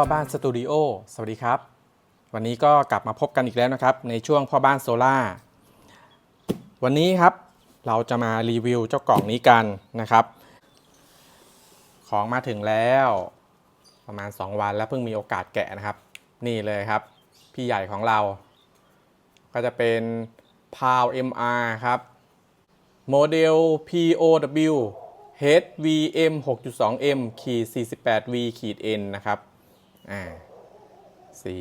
พ่อบ้านสตูดิโอสวัสดีครับ วันนี้ก็กลับมาพบกันอีกแล้วนะครับ ในช่วงพ่อบ้านโซล่าวันนี้ครับเราจะมารีวิวเจ้ากล่องนี้กันนะครับ ของมาถึงแล้ว ประมาณ 2 วันแล้วเพิ่งมีโอกาสแกะนะครับ นี่เลยครับ พี่ใหญ่ของเรา ก็จะเป็น p a l MR ครับโมเดล POW HVM 6.2M ขีด 48V ขีด N นะครับ อ่าสี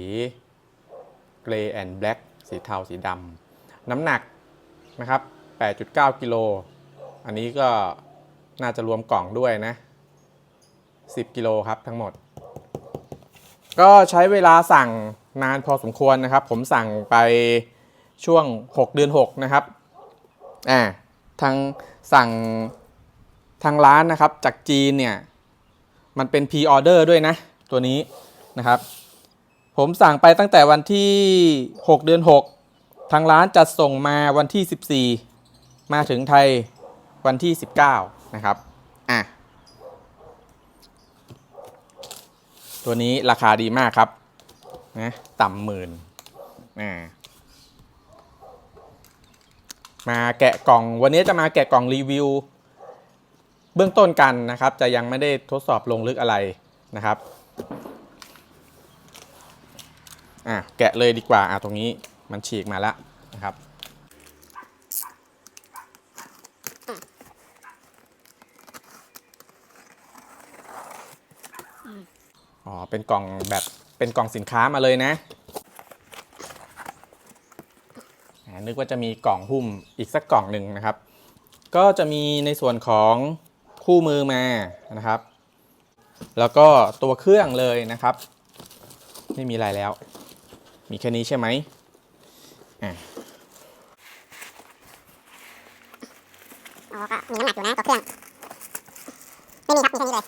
เกรย์แอนด์แบล็กสีเทาสีดำน้ำหนักนะครับ 8.9 กิโล อันนี้ก็น่าจะรวมกล่องด้วยนะ 10 กิโลครับทั้งหมด ก็ใช้เวลาสั่งนานพอสมควรนะครับ ผมสั่งไปช่วง 6 เดือน 6 นะครับอ่าทางสั่งทางร้านนะครับจากจีนเนี่ย มันเป็น pre order ด้วยนะ ตัวนี้ นะครับ ผมสั่งไปตั้งแต่วันที่ 6 เดือน 6 ทางร้านจัดส่งมาวันที่ 14 มาถึงไทยวันที่ 19 นะครับ อะ ตัวนี้ราคาดีมากครับ นะ ต่ำหมื่นอ่ามาแกะกล่อง วันนี้จะมาแกะกล่องรีวิว เบื้องต้นกันนะครับ จะยังไม่ได้ทดสอบลงลึกอะไรนะครับ อะแกะเลยดีกว่าอะตรงนี้มันฉีกมาแล้วนะครับอ๋อเป็นกล่องแบบเป็นกล่องสินค้ามาเลยนะนึกว่าจะมีกล่องหุ้มอีกสักกล่องหนึ่งนะครับ ก็จะมีในส่วนของคู่มือมานะครับ แล้วก็ตัวเครื่องเลยนะครับ ไม่มีอะไรแล้ว มีแค่นี้ใช่ไหมอะอ๋อก็มีน้ำหนักอยู่นะตัวเครื่อง ไม่มีครับ มีแค่นี้เลยอะ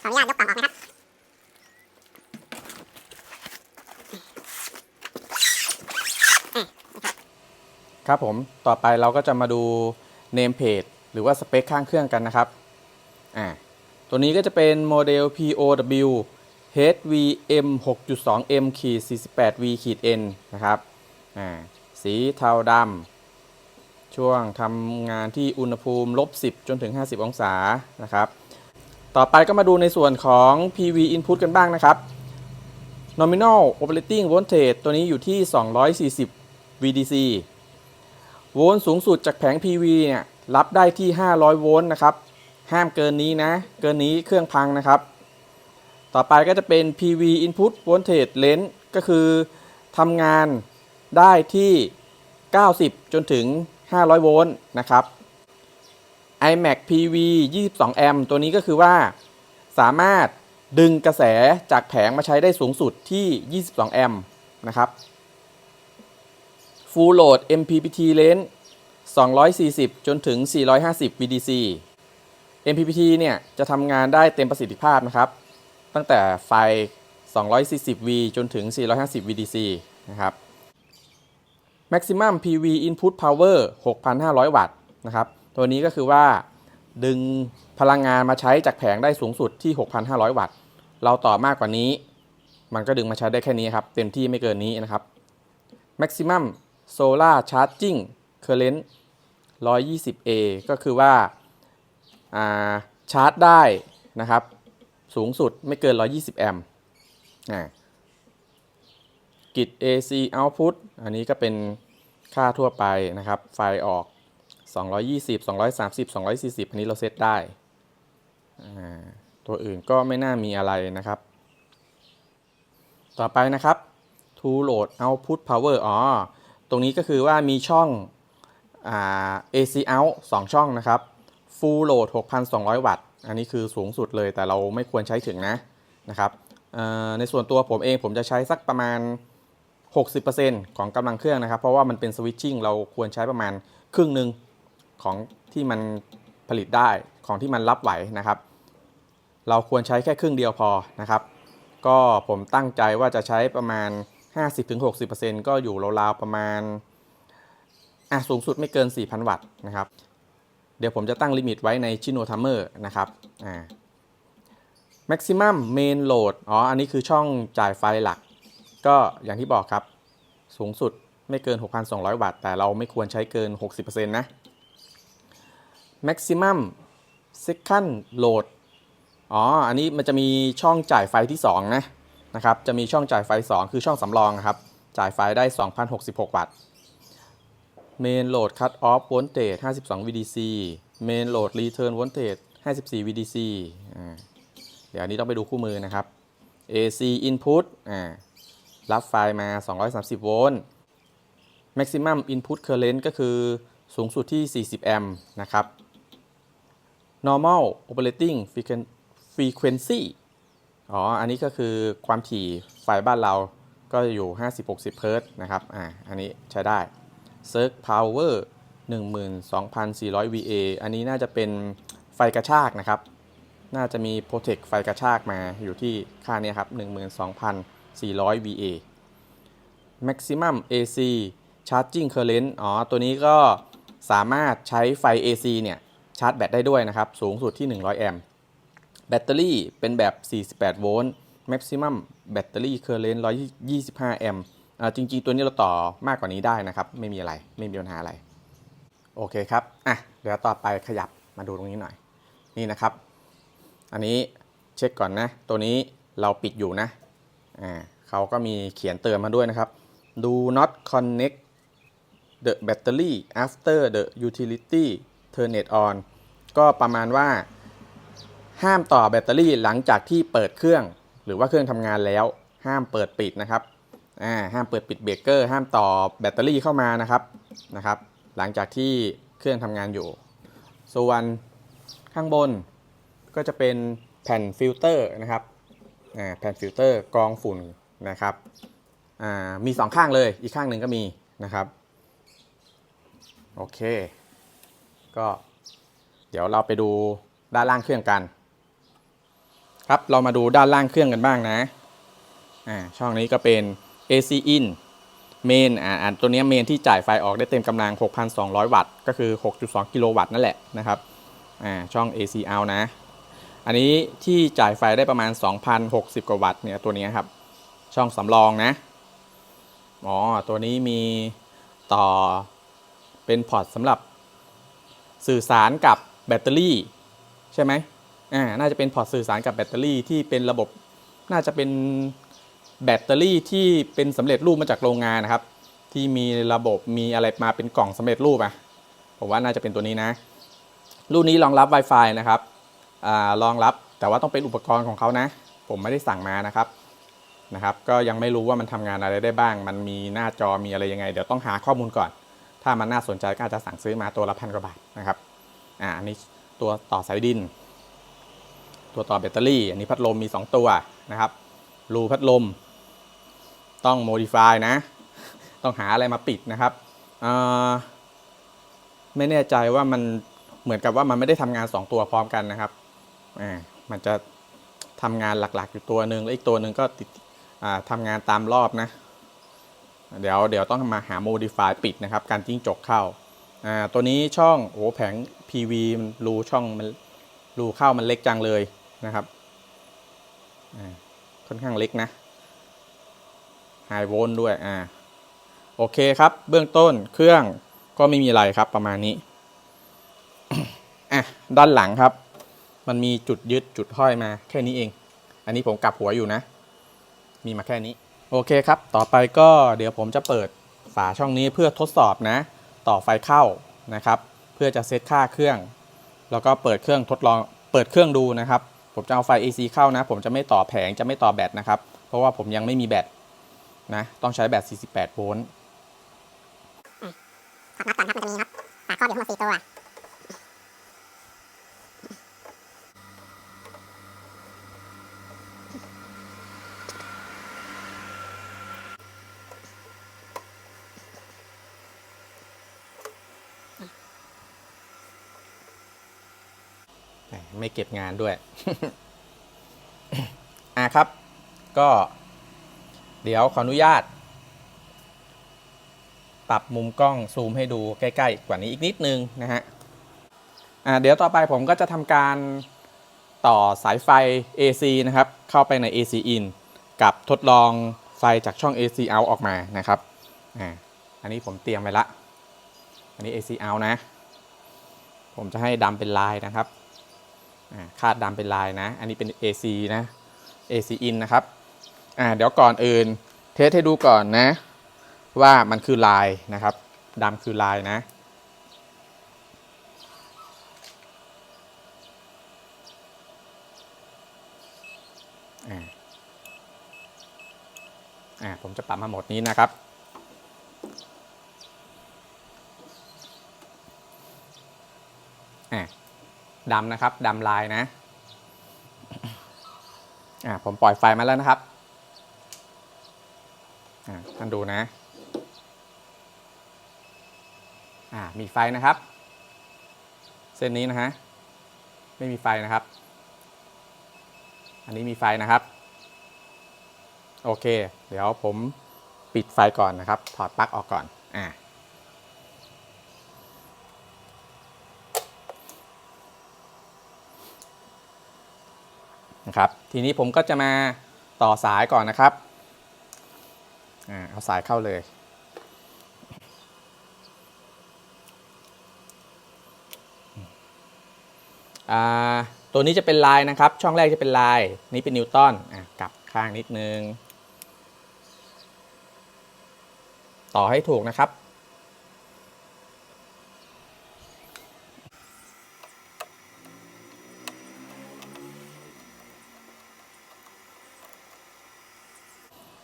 ขออนุญาตยกกล่องออกนะครับครับผม ต่อไปเราก็จะมาดู name page หรือว่าสเปคข้างเครื่องกันนะครับ อ่า ตัวนี้ก็จะเป็นโมเดล POW HVM 6.2M ขีด 48V ขีด N นะครับอ่าสีเทาดำ ช่วงทำงานที่อุณหภูมิลบ 10 จนถึง 50 องศา นะครับ ต่อไปก็มาดูในส่วนของ PV input กันบ้างนะครับ nominal operating voltage ตัวนี้อยู่ที่ 240 VDC โวลต์สูงสุดจากแผง PV เนี่ย รับได้ที่ 500 โวลต์นะครับ ห้ามเกินนี้นะ เกินนี้เครื่องพังนะครับ ต่อไปก็จะเป็น PV input voltage lens ก็คือทำงานได้ที่ 90 จนถึง 500 โวลต์นะครับ iMac PV 22 แอมป์ตัวนี้ก็คือว่าสามารถดึงกระแสจากแผงมาใช้ได้สูงสุดที่ 22 แอมป์นะครับ Full Load MPPT Range 240 จนถึง 450 VDC MPPT เนี่ยจะทำงานได้เต็มประสิทธิภาพนะครับ ตั้งแต่ไฟ 240V จนถึง 450 VDC นะครับ Maximum PV Input Power 6,500 วัตต์นะครับ ตัวนี้ก็คือว่าดึงพลังงานมาใช้จากแผงได้สูงสุดที่ 6,500 วัตต์ เราต่อมากกว่านี้ มันก็ดึงมาใช้ได้แค่นี้ครับ เต็มที่ไม่เกินนี้นะครับ Maximum Solar Charging Current 120A ก็คือว่าอ่าชาร์จได้นะครับ สูงสุดไม่เกิน 120 แอมป์กิจ AC Output อันนี้ก็เป็นค่าทั่วไปนะครับ ไฟออก 220 230 240 อันนี้เราเซตได้ ตัวอื่นก็ไม่น่ามีอะไรนะครับ ต่อไปนะครับ To Load Output Power อ๋อ ตรงนี้ก็คือว่ามีช่องอ AC out 2 ช่องนะครับ Full Load 6,200 วัตต์ อันนี้คือสูงสุดเลยแต่เราไม่ควรใช้ถึงนะนะครับในส่วนตัวผมเองผมจะใช้สักประมาณ 60%ของกำลังเครื่องนะครับ เพราะว่ามันเป็นสวิตชิ่งเราควรใช้ประมาณครึ่งหนึ่งของที่มันผลิตได้ของที่มันรับไหวนะครับ เราควรใช้แค่ครึ่งเดียวพอนะครับ ก็ผมตั้งใจว่าจะใช้ประมาณ 50-60%ก็อยู่ราวๆประมาณอะสูงสุดไม่เกิน 4,000 วัตต์นะครับ เดี๋ยวผมจะตั้งลิมิตไว้ในชิโนทัมเมอร์นะครับอ่า maximum main load อ๋อ อันนี้คือช่องจ่ายไฟหลัก ก็อย่างที่บอกครับ สูงสุดไม่เกิน 6,200 วัตต์ แต่เราไม่ควรใช้เกิน 60%นะ maximum second load อ๋อ อันนี้มันจะมีช่องจ่ายไฟที่ 2 นะ นะครับ จะมีช่องจ่ายไฟ 2 คือช่องสำรองครับ จ่ายไฟได้ 2,066 วัตต์ main load cut off voltage 52 VDC main load return voltage 54 VDC อ่าเดี๋ยวอันนี้ต้องไปดูคู่มือนะครับ AC input อ่ารับไฟมา 230 โวลต์ maximum input current ก็คือสูงสุดที่ 40 แอมป์นะครับ normal operating frequency อ๋อ อันนี้ก็คือความถี่ไฟบ้านเราก็อยู่ 50-60 เฮิร์ตนะครับ อ่า อันนี้ใช้ได้ surge power 12,400 VA อันนี้น่าจะเป็นไฟกระชากนะครับ น่าจะมี protect ไฟกระชากมาอยู่ที่ค่านี้ครับ 12,400 VA maximum AC charging current อ๋อ ตัวนี้ก็สามารถใช้ไฟ AC เนี่ย ชาร์จแบตได้ด้วยนะครับ สูงสุดที่ 100 แอมป์ แบตเตอรี่เป็นแบบ 48 โวลต์ maximum battery current 125 แอมป์ จริงๆตัวนี้เราต่อมากกว่านี้ได้นะครับ ไม่มีอะไรไม่มีปัญหาอะไร โอเคครับอะเดี๋ยวต่อไปขยับมาดูตรงนี้หน่อย นี่นะครับ อันนี้เช็คก่อนนะ ตัวนี้เราปิดอยู่นะอ่าเขาก็มีเขียนเตือนมาด้วยนะครับ do not connect the battery after the utility turn it on ก็ประมาณว่า ห้ามต่อแบตเตอรี่หลังจากที่เปิดเครื่อง หรือว่าเครื่องทำงานแล้ว ห้ามเปิดปิดนะครับ อ่าห้ามเปิดปิดเบรกเกอร์ห้ามต่อแบตเตอรี่เข้ามานะครับนะครับ หลังจากที่เครื่องทำงานอยู่ ส่วนข้างบนก็จะเป็นแผ่นฟิลเตอร์นะครับอ่าแผ่นฟิลเตอร์กรองฝุ่นนะครับอ่ามีสองข้างเลยอีกข้างหนึ่งก็มีนะครับโอเค ก็เดี๋ยวเราไปดูด้านล่างเครื่องกัน ครับเรามาดูด้านล่างเครื่องกันบ้างนะอ่าช่องนี้ก็เป็น AC in main อ่าตัวนี้เมนที่จ่ายไฟออกได้เต็มกำลัง 6,200 วัตต์ ก็คือ 6.2 กิโลวัตต์นั่นแหละนะครับอ่าช่อง AC out นะ อันนี้ที่จ่ายไฟได้ประมาณ 2,060 กว่าวัตต์เนี่ยตัวนี้ครับ ช่องสำรองนะ อ๋อ ตัวนี้มีต่อเป็นพอร์ตสำหรับสื่อสารกับแบตเตอรี่ ใช่ไหมอ่า น่าจะเป็นพอร์ตสื่อสารกับแบตเตอรี่ที่เป็นระบบน่าจะเป็น แบตเตอรี่ที่เป็นสำเร็จรูปมาจากโรงงานนะครับ ที่มีระบบมีอะไรมาเป็นกล่องสำเร็จรูปอะผมว่าน่าจะเป็นตัวนี้นะ รุ่นนี้รองรับ Wi-Fi นะครับรองรับแต่ว่าต้องเป็นอุปกรณ์ของเขานะ ผมไม่ได้สั่งมานะครับนะครับ ก็ยังไม่รู้ว่ามันทำงานอะไรได้บ้าง มันมีหน้าจอมีอะไรยังไง เดี๋ยวต้องหาข้อมูลก่อน ถ้ามันน่าสนใจก็อาจจะสั่งซื้อมาตัวละพันกว่าบาทนะครับอ่าอันนี้ตัวต่อสายดิน ตัวต่อแบตเตอรี่ อันนี้พัดลมมี 2 ตัวนะครับรูพัดลม ต้องโมดิฟายนะ ต้องหาอะไรมาปิดนะครับไม่แน่ใจว่ามันเหมือนกับว่ามันไม่ได้ทำงาน 2 ตัวพร้อมกันนะครับอ่ามันจะทำงานหลักๆ อยู่ตัวหนึ่งแล้วอีกตัวหนึ่งก็ติดอ่าทำงานตามรอบนะ เดี๋ยวเดี๋ยวต้องมาหา modify ปิดนะครับ การจิ้งจกเข้าอ่าตัวนี้ช่องโอ้แผง PV มันรูช่องมันรูเข้ามันเล็กจังเลยนะครับอ่าค่อนข้างเล็กนะ High volt ด้วยอ่าโอเคครับ เบื้องต้นเครื่องก็ไม่มีอะไรครับประมาณนี้อะด้านหลังครับ มันมีจุดยึดจุดห้อยมาแค่นี้เอง อันนี้ผมกลับหัวอยู่นะ มีมาแค่นี้ โอเคครับ ต่อไปก็เดี๋ยวผมจะเปิดฝาช่องนี้เพื่อทดสอบนะ ต่อไฟเข้านะครับ เพื่อจะเซตค่าเครื่อง แล้วก็เปิดเครื่องทดลอง เปิดเครื่องดูนะครับ ผมจะเอาไฟ AC เข้านะ ผมจะไม่ต่อแผงจะไม่ต่อแบตนะครับ เพราะว่าผมยังไม่มีแบต นะ ต้องใช้แบต48 โวลต์ถอดน็อตก่อนครับ มันจะมีน็อตฝาครอบอยู่ทั้งหมดสี่ตัวแหมไม่เก็บงานด้วย อะครับ ก็ เดี๋ยวขออนุญาต ปรับมุมกล้องซูมให้ดูใกล้ๆ กว่านี้อีกนิดนึงนะฮะอ่าเดี๋ยวต่อไปผมก็จะทำการต่อสายไฟ AC นะครับ เข้าไปใน AC in กับทดลองไฟจากช่อง AC out ออกมานะครับอ่าอันนี้ผมเตรียมไว้ละ อันนี้ AC out นะ ผมจะให้ดำเป็นลายนะครับอ่าคาดดำเป็นลายนะ อันนี้เป็น AC นะ AC in นะครับ อ่าเดี๋ยวก่อนอื่น เทสให้ดูก่อนนะ ว่ามันคือลายนะครับดำคือลายนะอ่าผมจะปรับมาหมดนี้นะครับ อ่าดำนะครับดำลายนะ อ่าผมปล่อยไฟมาแล้วนะครับ อ่าท่านดูนะ อ่า มีไฟนะครับ เส้นนี้นะฮะ ไม่มีไฟนะครับ อันนี้มีไฟนะครับ โอเค เดี๋ยวผมปิดไฟก่อนนะครับ ถอดปลั๊กออกก่อน อ่านะครับ ทีนี้ผมก็จะมาต่อสายก่อนนะครับ เอาสายเข้าเลย ตัวนี้จะเป็นลายนะครับ ช่องแรกจะเป็นลาย นี่เป็นนิวตันกลับข้างนิดนึง ต่อให้ถูกนะครับ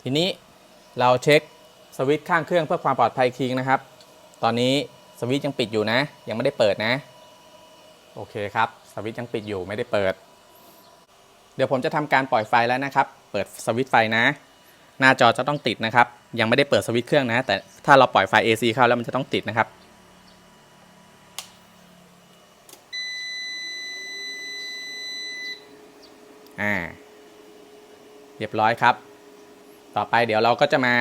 ทีนี้ เราเช็คสวิตช์ข้างเครื่องเพื่อความปลอดภัยอีกทีนะครับ ตอนนี้สวิตช์ยังปิดอยู่นะ ยังไม่ได้เปิดนะ โอเคครับ สวิตช์ยังปิดอยู่ไม่ได้เปิด เดี๋ยวผมจะทำการปล่อยไฟแล้วนะครับ เปิดสวิตช์ไฟนะ หน้าจอจะต้องติดนะครับ ยังไม่ได้เปิดสวิตช์เครื่องนะ แต่ถ้าเราปล่อยไฟ AC เข้าแล้วมันจะต้องติดนะครับอ่าเรียบร้อยครับ ต่อไปเดี๋ยวเราก็จะมา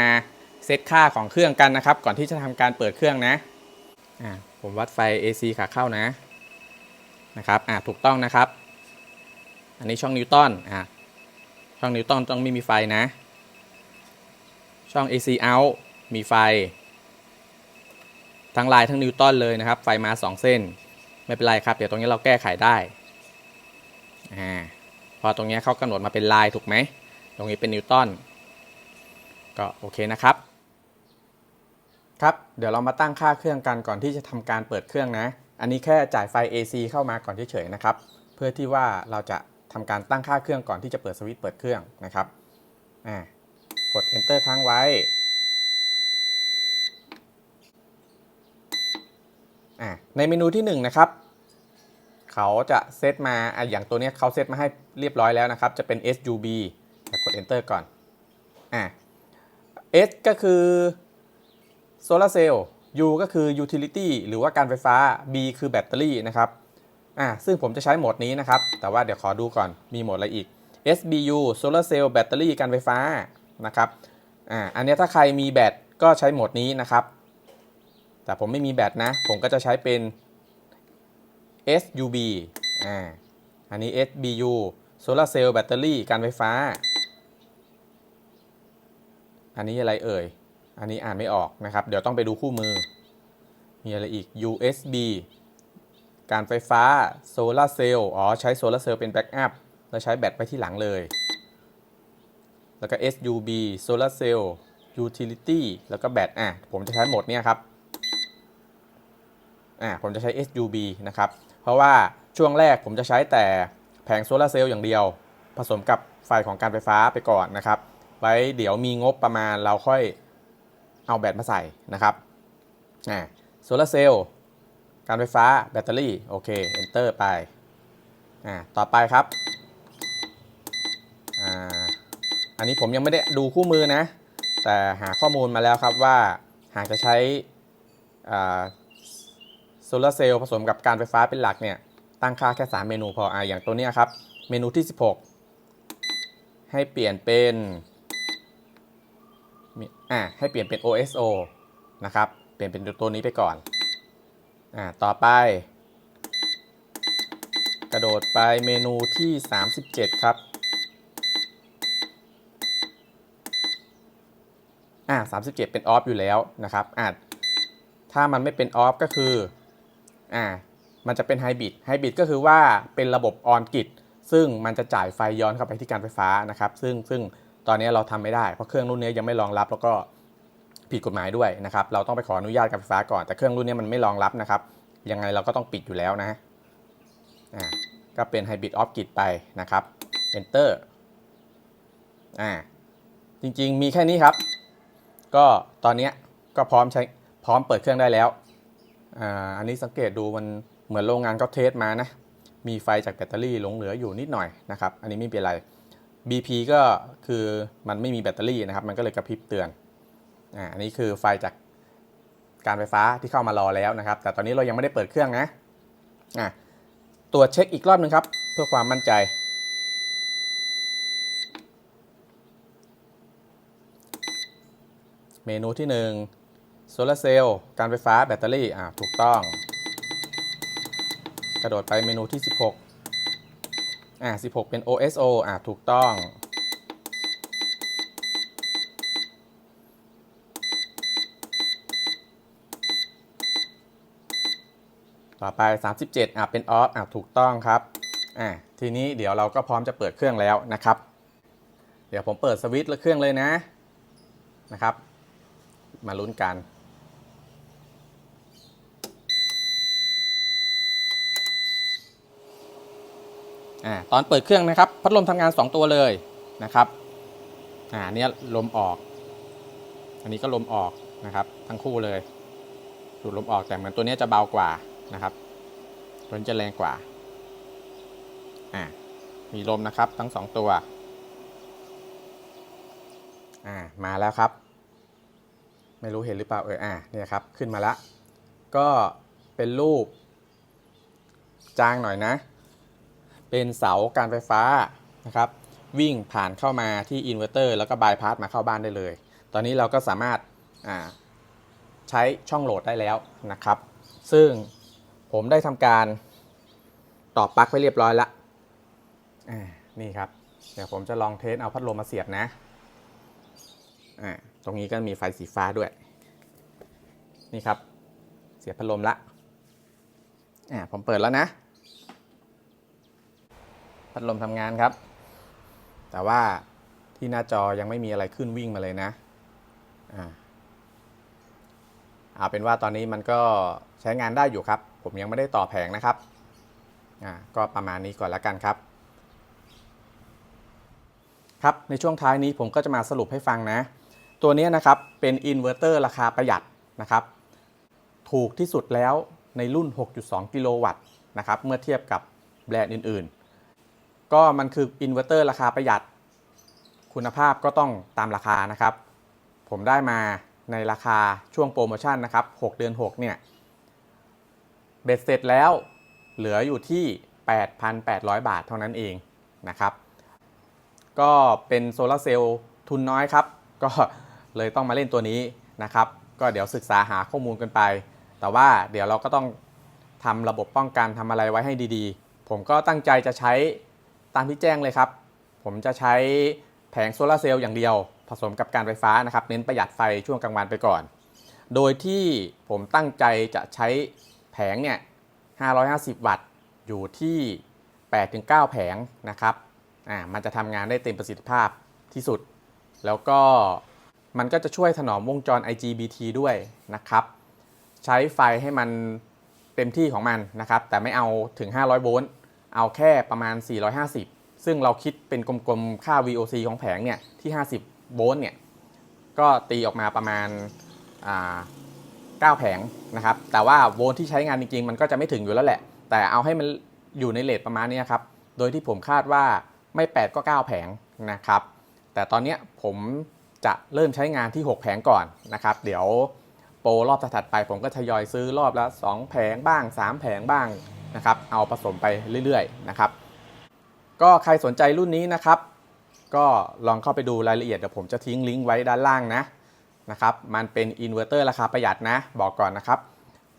เซตค่าของเครื่องกันนะครับ ก่อนที่จะทำการเปิดเครื่องนะอ่าผมวัดไฟ AC ขาเข้านะนะครับอ่าถูกต้องนะครับ อันนี้ช่องนิวตันอ่าช่องนิวตันต้องไม่มีไฟนะ ช่อง AC out มีไฟ ทั้งลายทั้งนิวตันเลยนะครับ ไฟมา 2 เส้น ไม่เป็นไรครับ เดี๋ยวตรงนี้เราแก้ไขได้อ่าพอตรงนี้เขากำหนดมาเป็นลายถูกไหม ตรงนี้เป็นนิวตัน ก็โอเคนะครับ ครับ เดี๋ยวเรามาตั้งค่าเครื่องกันก่อนที่จะทำการเปิดเครื่องนะ อันนี้แค่จ่ายไฟ AC เข้ามาก่อนเฉยๆนะครับ เพื่อที่ว่าเราจะทำการตั้งค่าเครื่องก่อนที่จะเปิดสวิตช์เปิดเครื่องนะครับ อ่า กด enter ค้างไว้ อ่า ในเมนูที่1นะครับเขาจะเซตมาอะอย่างตัวนี้เขาเซตมาให้เรียบร้อยแล้วนะครับ จะเป็น SUB กด enter ก่อน อ่า S ก็คือโซลาเซลล์ U ก็คือ utility หรือว่าการไฟฟ้า B คือแบตเตอรี่นะครับอ่าซึ่งผมจะใช้โหมดนี้นะครับ แต่ว่าเดี๋ยวขอดูก่อนมีโหมดอะไรอีก SBU Solar Cell แบตเตอรี่การไฟฟ้านะครับอ่าอันนี้ถ้าใครมีแบตก็ใช้โหมดนี้นะครับ แต่ผมไม่มีแบตนะ ผมก็จะใช้เป็น SUB อ่าอันนี้ SBU Solar Cell แบตเตอรี่การไฟฟ้า อันนี้อะไรเอ่ย อันนี้อ่านไม่ออกนะครับ เดี๋ยวต้องไปดูคู่มือ มีอะไรอีก USB การไฟฟ้าโซลาร์เซลล์อ๋อ ใช้โซลาร์เซลล์เป็นแบ็กอัพแล้วใช้แบตไว้ที่หลังเลย แล้วก็ SUB Solar Cell Utility แล้วก็แบตอะ ผมจะใช้โหมดเนี้ยครับ อะ ผมจะใช้ SUB นะครับ เพราะว่าช่วงแรกผมจะใช้แต่แผงโซลาร์เซลล์อย่างเดียว ผสมกับไฟของการไฟฟ้าไปก่อนนะครับ ไว้เดี๋ยวมีงบประมาณเราค่อยเอาแบตมาใส่นะครับโซลาร์เซลล์การไฟฟ้าแบตเตอรี่ โอเค enter ไปอ่าต่อไปครับอ่าอันนี้ผมยังไม่ได้ดูคู่มือนะ แต่หาข้อมูลมาแล้วครับว่าหากจะใช้โซลาร์เซลล์ผสมกับการไฟฟ้าเป็นหลักเนี่ย ตั้งค่าแค่ 3 เมนูพออ่าอย่างตัวนี้ครับ เมนูที่ 16 ให้เปลี่ยนเป็น อ่าให้เปลี่ยนเป็น OSO นะครับ เปลี่ยนเป็นตัวนี้ไปก่อน อ่า ต่อไป กระโดดไปเมนูที่ 37 ครับ อ่า37 เป็นออฟอยู่แล้วนะครับ อ่าถ้ามันไม่เป็นออฟก็คือ อ่า มันจะเป็นไฮบริด ไฮบริดก็คือว่าเป็นระบบออนกิดซึ่งมันจะจ่ายไฟย้อนเข้าไปที่การไฟฟ้านะครับ ซึ่งซึ่ง ตอนนี้เราทำไม่ได้ เพราะเครื่องรุ่นนี้ยังไม่รองรับแล้วก็ผิดกฎหมายด้วยนะครับ เราต้องไปขออนุญาตการไฟฟ้าก่อน แต่เครื่องรุ่นนี้มันไม่รองรับนะครับ ยังไงเราก็ต้องปิดอยู่แล้วนะอ่าก็เป็นไฮบริดออฟกิดไปนะครับ enter อ่าจริงๆมีแค่นี้ครับ ก็ตอนนี้ก็พร้อมใช้พร้อมเปิดเครื่องได้แล้วอ่าอันนี้สังเกตดูมันเหมือนโรงงานเขาเทสมานะ มีไฟจากแบตเตอรี่หลงเหลืออยู่นิดหน่อยนะครับ อันนี้ไม่เป็นไร BP ก็คือมันไม่มีแบตเตอรี่นะครับ มันก็เลยกระพริบเตือนอ่าอันนี้คือไฟจากการไฟฟ้าที่เข้ามารอแล้วนะครับ แต่ตอนนี้เรายังไม่ได้เปิดเครื่องนะอ่าตรวจเช็คอีกรอบหนึ่งครับ เพื่อความมั่นใจ เมนูที่1โซลาเซลล์การไฟฟ้าแบตเตอรี่อ่าถูกต้อง กระโดดไปเมนูที่ 16 อ่า16 เป็น OSO อ่าถูกต้อง ต่อไป 37อะเป็นออฟอะถูกต้องครับอะทีนี้เดี๋ยวเราก็พร้อมจะเปิดเครื่องแล้วนะครับ เดี๋ยวผมเปิดสวิตช์และเครื่องเลยนะนะครับ มาลุ้นกัน อ่าตอนเปิดเครื่องนะครับ พัดลมทำงาน 2 ตัวเลยนะครับอ่าเนี้ยลมออก อันนี้ก็ลมออกนะครับ ทั้งคู่เลยดูดลมออกแต่เหมือนตัวนี้จะเบากว่านะครับ ตัวนี้จะแรงกว่าอ่ามีลมนะครับทั้ง 2 ตัวอ่ามาแล้วครับ ไม่รู้เห็นหรือเปล่าเอออ่าเนี่ยครับขึ้นมาแล้วก็เป็นรูป จางหน่อยนะ เป็นเสาการไฟฟ้านะครับวิ่งผ่านเข้ามาที่อินเวอร์เตอร์แล้วก็บายพาสมาเข้าบ้านได้เลย ตอนนี้เราก็สามารถาใช้ช่องโหลดได้แล้วนะครับ ซึ่งผมได้ทำการต่อปลั๊กไว้เรียบร้อยละนี่ครับ เดี๋ยวผมจะลองเทสเอาพัดลมมาเสียบนะตรงนี้ก็มีไฟสีฟ้าด้วย นี่ครับ เสียบพัดลมละผมเปิดแล้วนะ พัดลมทำงานครับ แต่ว่าที่หน้าจอยังไม่มีอะไรขึ้นวิ่งมาเลยนะอ่าเอาเป็นว่าตอนนี้มันก็ใช้งานได้อยู่ครับ ผมยังไม่ได้ต่อแผงนะครับอ่าก็ประมาณนี้ก่อนแล้วกันครับ ครับ ในช่วงท้ายนี้ผมก็จะมาสรุปให้ฟังนะ ตัวนี้นะครับเป็นอินเวอร์เตอร์ราคาประหยัดนะครับ ถูกที่สุดแล้วในรุ่น 6.2 กิโลวัตต์นะครับ เมื่อเทียบกับแบรนด์อื่น ๆ ก็มันคืออินเวอร์เตอร์ราคาประหยัด คุณภาพก็ต้องตามราคานะครับ ผมได้มาในราคาช่วงโปรโมชั่นนะครับ 6 เดือน 6 เนี่ย เบ็ดเสร็จแล้วเหลืออยู่ที่ 8,800 บาทเท่านั้นเองนะครับ ก็เป็นโซลาร์เซลล์ทุนน้อยครับ ก็เลยต้องมาเล่นตัวนี้นะครับ ก็เดี๋ยวศึกษาหาข้อมูลกันไป แต่ว่าเดี๋ยวเราก็ต้องทำระบบป้องกันทำอะไรไว้ให้ดีๆ ผมก็ตั้งใจจะใช้ ตามที่แจ้งเลยครับ ผมจะใช้แผงโซลาร์เซลล์อย่างเดียว ผสมกับการไฟฟ้านะครับ เน้นประหยัดไฟช่วงกลางวันไปก่อน โดยที่ผมตั้งใจจะใช้แผงเนี่ย 550 วัตต์ อยู่ที่ 8-9 แผงนะครับ อ่า มันจะทำงานได้เต็มประสิทธิภาพที่สุด แล้วก็มันก็จะช่วยถนอมวงจร IGBT ด้วยนะครับ ใช้ไฟให้มันเต็มที่ของมันนะครับ แต่ไม่เอาถึง 500 โวลต์ เอาแค่ประมาณ 450 ซึ่งเราคิดเป็นกลมๆ ค่า VOC ของแผงเนี่ยที่ 50 โวลต์เนี่ย ก็ตีออกมาประมาณา9แผงนะครับ แต่ว่าโวลต์ที่ใช้งานจริงๆ มันก็จะไม่ถึงอยู่แล้วแหละ แต่เอาให้มันอยู่ในเลทประมาณนี้ครับ โดยที่ผมคาดว่าไม่ 8 ก็ 9 แผงนะครับ แต่ตอนนี้ผมจะเริ่มใช้งานที่ 6 แผงก่อนนะครับ เดี๋ยวโปรรอบถัดไปผมก็ทยอยซื้อรอบละ 2 แผงบ้าง 3 แผงบ้าง นะครับ เอาผสมไปเรื่อยๆนะครับ ก็ใครสนใจรุ่นนี้นะครับ ก็ลองเข้าไปดูรายละเอียดเดี๋ยวผมจะทิ้งลิงก์ไว้ด้านล่างนะนะครับ มันเป็นอินเวอร์เตอร์ราคาประหยัดนะ บอกก่อนนะครับ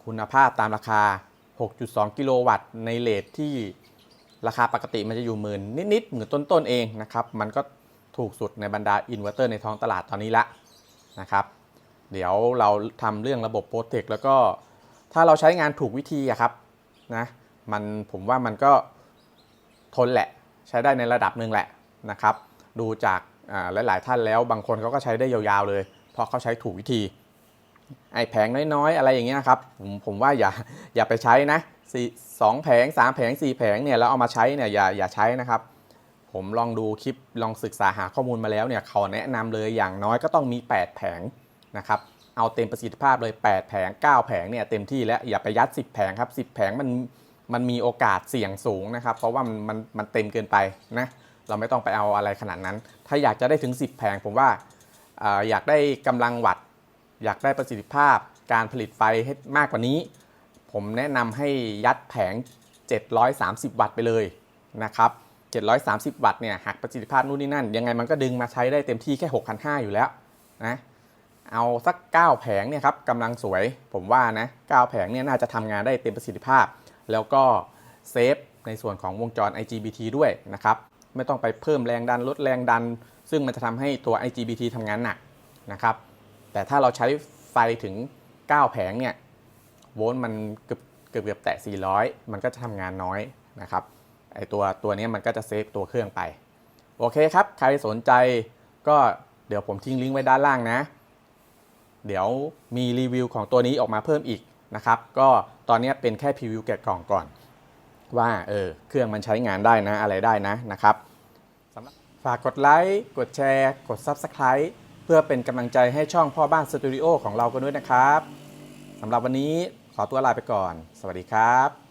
คุณภาพตามราคา 6.2 กิโลวัตต์ในเลทที่ราคาปกติมันจะอยู่หมื่นนิดๆหมื่นต้นๆเองนะครับ มันก็ถูกสุดในบรรดาอินเวอร์เตอร์ในท้องตลาดตอนนี้ละนะครับ เดี๋ยวเราทำเรื่องระบบโปรเทคแล้วก็ถ้าเราใช้งานถูกวิธีอะครับนะ มันผมว่ามันก็ทนแหละ ใช้ได้ในระดับหนึ่งแหละนะครับ ดูจากหลาย ๆ ท่านแล้วบางคนเขาก็ใช้ได้ยาวๆเลย เพราะเขาใช้ถูกวิธีไอ้แผงน้อยๆ อะไรอย่างเงี้ยครับผมผมว่าอย่าอย่าไปใช้นะสี่สองแผงสามแผงสี่แผงเนี่ยแล้วเอามาใช้เนี่ยอย่าอย่าใช้นะครับ ผมลองดูคลิปลองศึกษาหาข้อมูลมาแล้วเนี่ยเขาแนะนำเลยอย่างน้อยก็ต้องมี 8 แผงนะครับเอาเต็มประสิทธิภาพเลย 8 แผง 9 แผงเนี่ยเต็มที่แล้วอย่าไปยัด 10 แผงครับ 10 แผงมัน มันมีโอกาสเสี่ยงสูงนะครับ เพราะว่ามันมันมันเต็มเกินไปนะเราไม่ต้องไปเอาอะไรขนาดนั้น ถ้าอยากจะได้ถึง 10 แผงผมว่าออยากได้กำลังวัตต์อยากได้ประสิทธิภาพการผลิตไฟให้มากกว่านี้ ผมแนะนำให้ยัดแผง 730 วัตต์ไปเลยนะครับ730 วัตต์เนี่ยหักประสิทธิภาพนู่นนี่นั่น ยังไงมันก็ดึงมาใช้ได้เต็มที่แค่ 6,500 อยู่แล้วนะเอาสัก 9 แผงเนี่ยครับกำลังสวยผมว่านะ 9 แผงเนี่ยน่าจะทำงานได้เต็มประสิทธิภาพ แล้วก็เซฟในส่วนของวงจร IGBT ด้วยนะครับ ไม่ต้องไปเพิ่มแรงดันลดแรงดัน ซึ่งมันจะทำให้ตัว IGBT ทำงานหนักนะครับ แต่ถ้าเราใช้ไฟถึง 9 แผงเนี่ยโวลต์มันเกือบเกือบเกือบแตะ 400 มันก็จะทำงานน้อยนะครับไอตัวตัวนี้มันก็จะเซฟตัวเครื่องไป โอเคครับ ใครสนใจก็เดี๋ยวผมทิ้งลิงก์ไว้ด้านล่างนะ เดี๋ยวมีรีวิวของตัวนี้ออกมาเพิ่มอีก นะครับ ก็ตอนนี้เป็นแค่พรีวิวแกะกล่องก่อน ว่าเออเครื่องมันใช้งานได้นะอะไรได้นะนะครับฝากกดไลค์กดแชร์ กด Subscribe เพื่อเป็นกำลังใจให้ช่องพ่อบ้านสตูดิโอของเรากันด้วยนะครับสำหรับวันนี้ขอตัวลาไปก่อน สวัสดีครับ